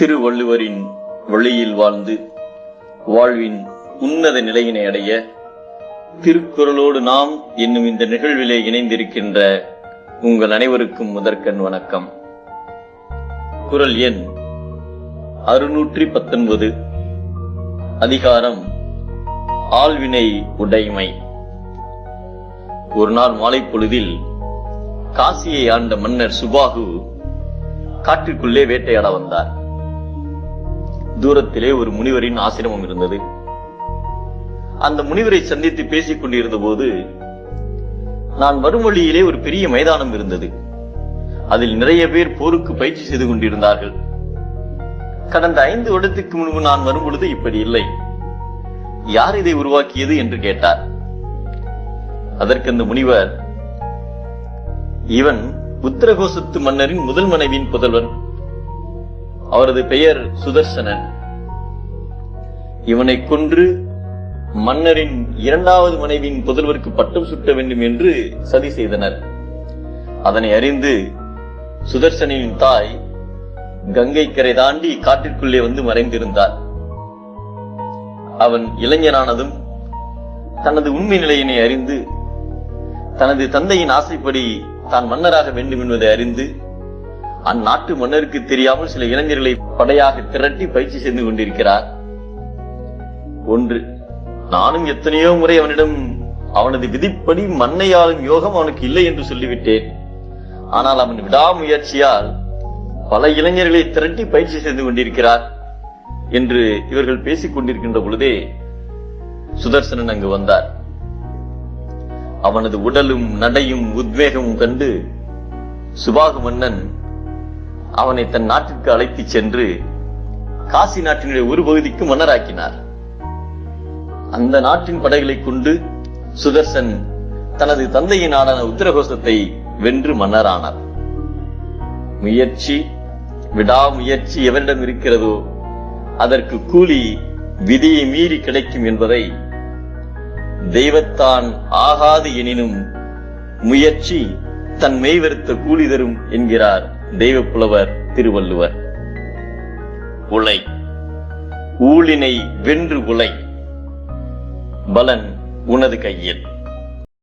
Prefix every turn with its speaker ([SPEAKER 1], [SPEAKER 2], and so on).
[SPEAKER 1] திருவள்ளுவரின் வழியில் வாழ்ந்து வாழ்வின் உன்னத நிலையினை அடைய திருக்குறளோடு நாம் என்னும் இந்த நிகழ்விலே இணைந்திருக்கின்ற உங்கள் அனைவருக்கும் முதற்கண் வணக்கம். குரல் எண் அறுநூற்றி பத்தொன்பது. அதிகாரம் ஆழ்வினை உடைமை. ஒரு நாள் மாலை பொழுதில் காசியை ஆண்ட மன்னர் சுபாகு காட்டிற்குள்ளே வேட்டையாட வந்தார். தூரத்திலே ஒரு முனிவரின் ஆசிரமம் இருந்தது. அந்த முனிவரை சந்தித்து பேசிக் கொண்டிருந்த போது நான் வரும் வழியிலே ஒரு பெரிய மைதானம் இருந்தது. அதில் நிறைய பேர் போருக்கு பயிற்சி செய்து கொண்டிருந்தார்கள். கடந்த ஐந்து வருடத்துக்கு முன்பு நான் வரும் பொழுது இப்படி இல்லை. யார் இதை உருவாக்கியது என்று கேட்டார். அதற்கு அந்த முனிவர் இவன் உத்தரகோசத்து மன்னரின் முதல் மனைவியின் புதல்வன். அவரது பெயர் சுதர்சனன். இவனை கொன்று மன்னரின் இரண்டாவது மனைவியின் புதல்வருக்கு பட்டம் சுட்ட வேண்டும் என்று சதி செய்தனர். அதனை அறிந்து சுதர்சனின் தாய் கங்கை கரை தாண்டி காட்டிற்குள்ளே வந்து மறைந்திருந்தார் அவன் இளைஞனானதும் தனது உண்மை நிலையினை அறிந்து தனது தந்தையின் ஆசைப்படி தான் மன்னராக வேண்டும் என்பதை அறிந்து அந்நாட்டு மன்னருக்கு தெரியாமல் சில இளைஞர்களை படையாக திரட்டி பயிற்சி செய்து கொண்டிருக்கிறார். ஒன்று நானும் எத்தனையோ முறை அவனிடம் அவனது விதிப்படி மன்னையாளும் யோகம் அவனுக்கு இல்லை என்று சொல்லிவிட்டேன். ஆனால் அவன் விடாமுயற்சியால் பல இளைஞர்களை திரட்டி பயிற்சி செய்து கொண்டிருக்கிறார் என்று இவர்கள் பேசிக் கொண்டிருக்கின்ற பொழுதே சுதர்சனன் அங்கு வந்தார். அவனது உடலும் நடையும் உத்வேகமும் கண்டு சுபாகு மன்னன் அவனை தன் நாட்டிற்கு அழைத்துச் சென்று காசி நாட்டினுடைய ஒரு பகுதிக்கு மன்னராக்கினார். அந்த நாட்டின் படைகளை கொண்டு சுதர்சன் தனது தந்தையின் நாடான உத்தரகோசத்தை வென்று மன்னரானார். முயற்சி விடாமுயற்சி எவரிடம் இருக்கிறதோ அதற்கு கூலி விதியை மீறி கிடைக்கும் என்பதை தெய்வத்தான் ஆகாது எனினும் முயற்சி தன் மெய்வருத்த கூலி தரும் என்கிறார் தெய்வப்புலவர் திருவள்ளுவர். உலை. ஊழினை வென்று உலை. பலன் உனது கையில்.